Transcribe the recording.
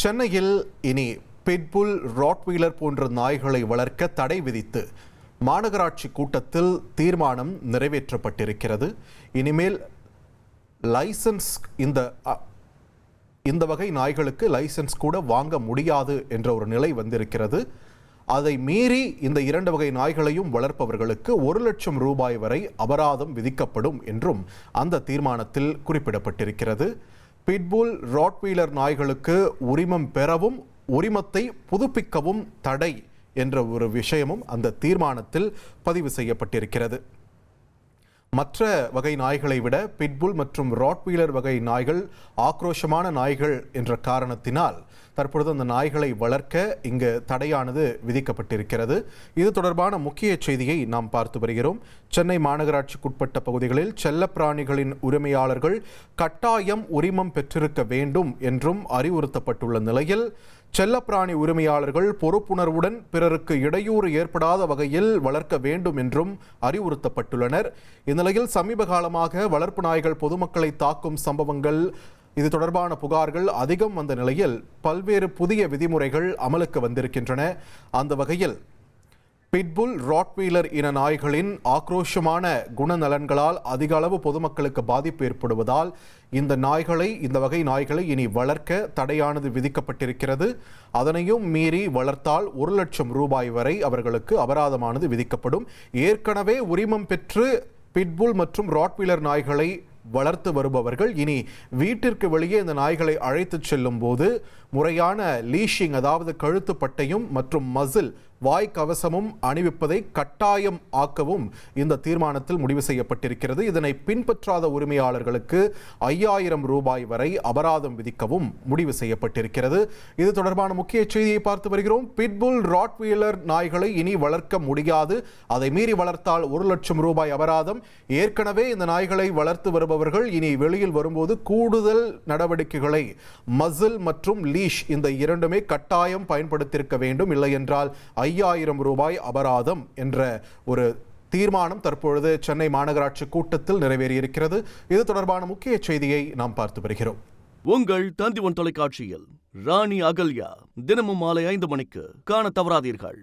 சென்னையில் இனி pit bull Rottweiler போன்ற நாய்களை வளர்க்க தடை விதித்து மாநகராட்சி கூட்டத்தில் தீர்மானம் நிறைவேற்றப்பட்டிருக்கிறது. இனிமேல் லைசன்ஸ் இந்த அ, இந்த வகை நாய்களுக்கு லைசன்ஸ் கூட வாங்க முடியாது என்ற ஒரு நிலை வந்திருக்கிறது. அதை மீறி இந்த இரண்டு வகை நாய்களையும் வளர்ப்பவர்களுக்கு ஒரு லட்சம் ரூபாய் வரை அபராதம் விதிக்கப்படும் என்றும் அந்த தீர்மானத்தில் குறிப்பிடப்பட்டிருக்கிறது. பிட்புல் ராட்வீலர் நாய்களுக்கு உரிமம் பெறவும் உரிமத்தை புதுப்பிக்கவும் தடை என்ற ஒரு விஷயமும் அந்த தீர்மானத்தில் பதிவு செய்யப்பட்டிருக்கிறது. மற்ற வகை நாய்களை விட பிட்புல் மற்றும் ராட்வீலர் வகை நாய்கள் ஆக்ரோஷமான நாய்கள் என்ற காரணத்தினால் தற்பொழுது அந்த நாய்களை வளர்க்க இங்கு தடையானது விதிக்கப்பட்டிருக்கிறது. இது தொடர்பான முக்கிய செய்தியை நாம் பார்த்து வருகிறோம். சென்னை மாநகராட்சிக்குட்பட்ட பகுதிகளில் செல்லப்பிராணிகளின் உரிமையாளர்கள் கட்டாயம் உரிமம் பெற்றிருக்க வேண்டும் என்றும் அறிவுறுத்தப்பட்டுள்ள நிலையில் செல்லப்பிராணி உரிமையாளர்கள் பொறுப்புணர்வுடன் பிறருக்கு இடையூறு ஏற்படாத வகையில் வளர்க்க வேண்டும் என்றும் அறிவுறுத்தப்பட்டுள்ளனர். இந்நிலையில் சமீப காலமாக வளர்ப்பு நாய்கள் பொதுமக்களை தாக்கும் சம்பவங்கள் இது தொடர்பான புகார்கள் அதிகம் வந்த நிலையில் பல்வேறு புதிய விதிமுறைகள் அமலுக்கு வந்திருக்கின்றன. அந்த வகையில் பிட்புல் ராட்வீலர் இன நாய்களின் ஆக்ரோஷமான குணநலன்களால் அதிக அளவு பொதுமக்களுக்கு பாதிப்பு ஏற்படுவதால் இந்த நாய்களை இந்த வகை நாய்களை இனி வளர்க்க தடையானது விதிக்கப்பட்டிருக்கிறது. அதனையும் மீறி வளர்த்தால் ஒரு லட்சம் ரூபாய் வரை அவர்களுக்கு அபராதமானது விதிக்கப்படும். ஏற்கனவே உரிமம் பெற்று பிட்புல் மற்றும் ராட்வீலர் நாய்களை வளர்த்து வருபவர்கள் இனி வீட்டிற்கு வெளியே இந்த நாய்களை அழைத்துச் செல்லும் போது முறையான லீஷிங் அதாவது கழுத்து பட்டையும் மற்றும் மசில் வாய் கவசமும் அணிவிப்பதை கட்டாயம் ஆக்கவும் இந்த தீர்மானத்தில் முடிவு செய்யப்பட்டிருக்கிறது. இதனை பின்பற்றாத உரிமையாளர்களுக்கு ஐயாயிரம் ரூபாய் வரை அபராதம் விதிக்கவும் முடிவு செய்யப்பட்டிருக்கிறது. இது தொடர்பான முக்கிய செய்தியை பார்த்து வருகிறோம். பிட்புல் ராட்வீலர் நாய்களை இனி வளர்க்க முடியாது. அதை மீறி வளர்த்தால் ஒரு லட்சம் ரூபாய் அபராதம். ஏற்கனவே இந்த நாய்களை வளர்த்து வருபவர்கள் இனி வெளியில் வரும்போது கூடுதல் நடவடிக்கைகளை மசில் மற்றும் லீஷ் இந்த இரண்டுமே கட்டாயம் பயன்படுத்தியிருக்க வேண்டும். இல்லை என்றால் ஐயாயிரம் ரூபாய் அபராதம் என்ற ஒரு தீர்மானம் தற்பொழுது சென்னை மாநகராட்சி கூட்டத்தில் நிறைவேறியிருக்கிறது. இது தொடர்பான முக்கிய செய்தியை நாம் பார்த்து வருகிறோம். உங்கள் தந்திவன் தொலைக்காட்சியில் ராணி அகல்யா தினமும் மாலை ஐந்து மணிக்கு காண தவறாதீர்கள்.